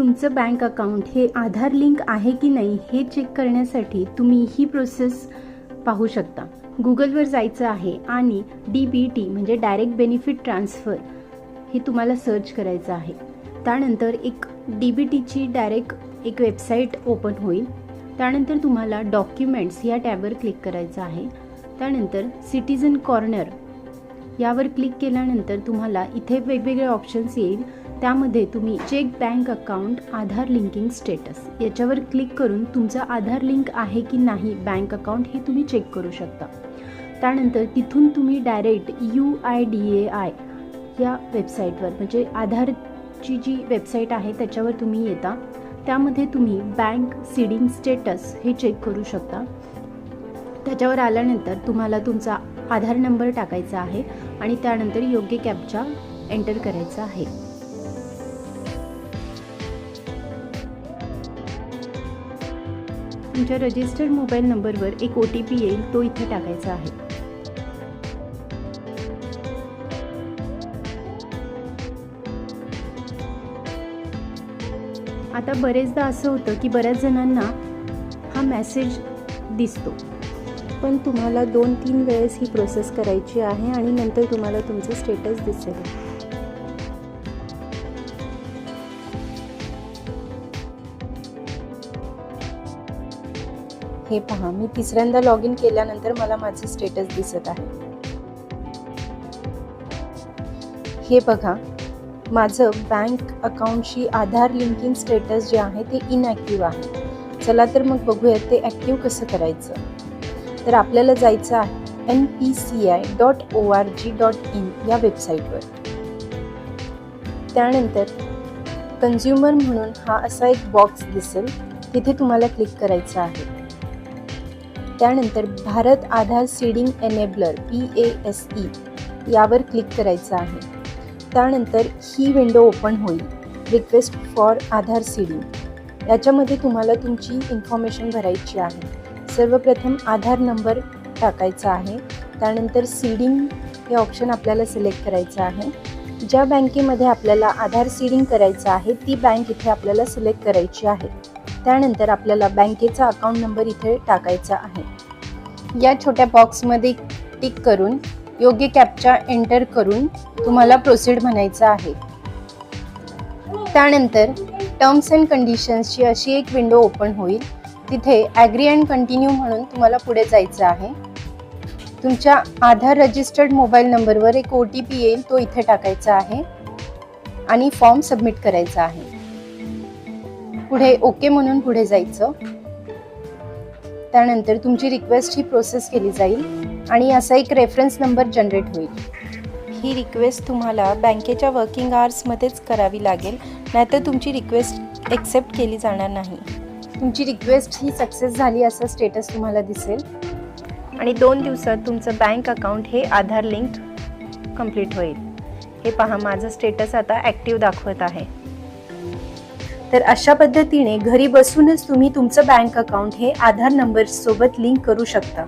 तुमचं bank account हे आधार link आहे की नाही हे चेक करण्यासाठी तुम्ही ही प्रोसेस पाहू शकता. गुगलवर जायचं आहे आणि डी बी टी म्हणजे डायरेक्ट बेनिफिट ट्रान्सफर हे तुम्हाला सर्च करायचं आहे. त्यानंतर एक डी बी टीची डायरेक्ट एक वेबसाईट ओपन होईल. त्यानंतर तुम्हाला डॉक्युमेंट्स या टॅबवर क्लिक करायचं आहे. त्यानंतर सिटीजन कॉर्नर यावर क्लिक केल्यानंतर तुम्हाला इथे वेगवेगळे ऑप्शन्स येईल. त्यामध्ये तुम्ही check bank account Aadhaar linking status याच्यावर क्लिक करून तुमचं आधार लिंक आहे की नाही बँक अकाउंट हे तुम्ही चेक करू शकता. त्यानंतर तिथून तुम्ही direct U I D A I या वेबसाईटवर म्हणजे आधारची जी वेबसाईट आहे त्याच्यावर तुम्ही येता. त्यामध्ये तुम्ही बँक सीडिंग स्टेटस हे चेक करू शकता. त्याच्यावर आल्यानंतर तुम्हाला तुमचा आधार नंबर टाकायचा आहे आणि त्यानंतर योग्य कॅपचा एंटर करायचा आहे. तुमच्या रजिस्टर्ड मोबाईल नंबरवर एक ओ टी पी येईल तो इथे टाकायचा आहे. आता बरेचदा असं होतं की बऱ्याच जणांना हा मॅसेज दिसतो. पण तुम्हाला दोन तीन वेळेस ही प्रोसेस करायची आहे आणि नंतर तुम्हाला तुमचं स्टेटस दिसेल. हे पहा मी तिसऱ्यांदा लॉग इन केल्यानंतर मला माझं स्टेटस दिसत आहे. हे बघा माझं बँक अकाउंटशी आधार लिंकिंग स्टेटस जे आहे ते इनॲक्टिव्ह आहे. चला तर मग बघूयात ते ॲक्टिव्ह कसं करायचं. तर आपल्याला जायचं आहे N P C I dot O R G dot in या वेबसाईटवर त्यानंतर कन्झ्युमर म्हणून हा असा एक बॉक्स दिसेल तिथे तुम्हाला क्लिक करायचं आहे. त्यानंतर Bharat Aadhaar seeding enabler P A S E यावर क्लिक करायचं आहे. त्यानंतर ही विंडो ओपन होईल. Request for Aadhaar seeding. याच्यामध्ये तुम्हाला तुमची इन्फॉर्मेशन भरायची आहे. सर्वप्रथम आधार नंबर टाकायचा आहे. त्यानंतर सीडिंग हे ऑप्शन आपल्याला सिलेक्ट करायचं आहे. ज्या बँकेमध्ये आपल्याला आधार सीडिंग करायचं आहे ती बँक इथे आपल्याला सिलेक्ट करायची आहे. त्यानंतर आपल्याला बँकेचा अकाउंट नंबर इथे टाकायचा आहे. या छोट्या बॉक्समध्ये टिक करून योग्य कॅपचा एंटर करून तुम्हाला प्रोसीड म्हणायचं आहे. त्यानंतर टर्म्स अँड कंडिशन्सची अशी एक विंडो ओपन होईल. तिथे ॲग्री अँड कंटिन्यू म्हणून तुम्हाला पुढे जायचं आहे. तुमच्या आधार रजिस्टर्ड मोबाईल नंबरवर एक ओ टी पी येईल तो इथे टाकायचा आहे. आणि फॉर्म सबमिट करायचा आहे. पुढे ओके म्हणून पुढे जायचं. त्यानंतर तुमची रिक्वेस्ट ही प्रोसेस केली जाईल आणि असा एक रेफरन्स नंबर जनरेट होईल. ही रिक्वेस्ट तुम्हाला बँकेच्या वर्किंग आवर्समध्येच करावी लागेल नाहीतर तुमची रिक्वेस्ट एक्सेप्ट केली जाणार नाही. तुमची रिक्वेस्ट ही सक्सेस झाली असं स्टेटस तुम्हाला दिसेल. आणि दोन दिवसात तुमचं बँक अकाउंट हे आधार लिंक कंप्लीट होईल. हे पहा माझं स्टेटस आता ॲक्टिव्ह दाखवत आहे. तर अशा पद्धतीने घरी बसूनच तुम्ही तुमचं बँक अकाउंट हे आधार नंबर सोबत लिंक करू शकता.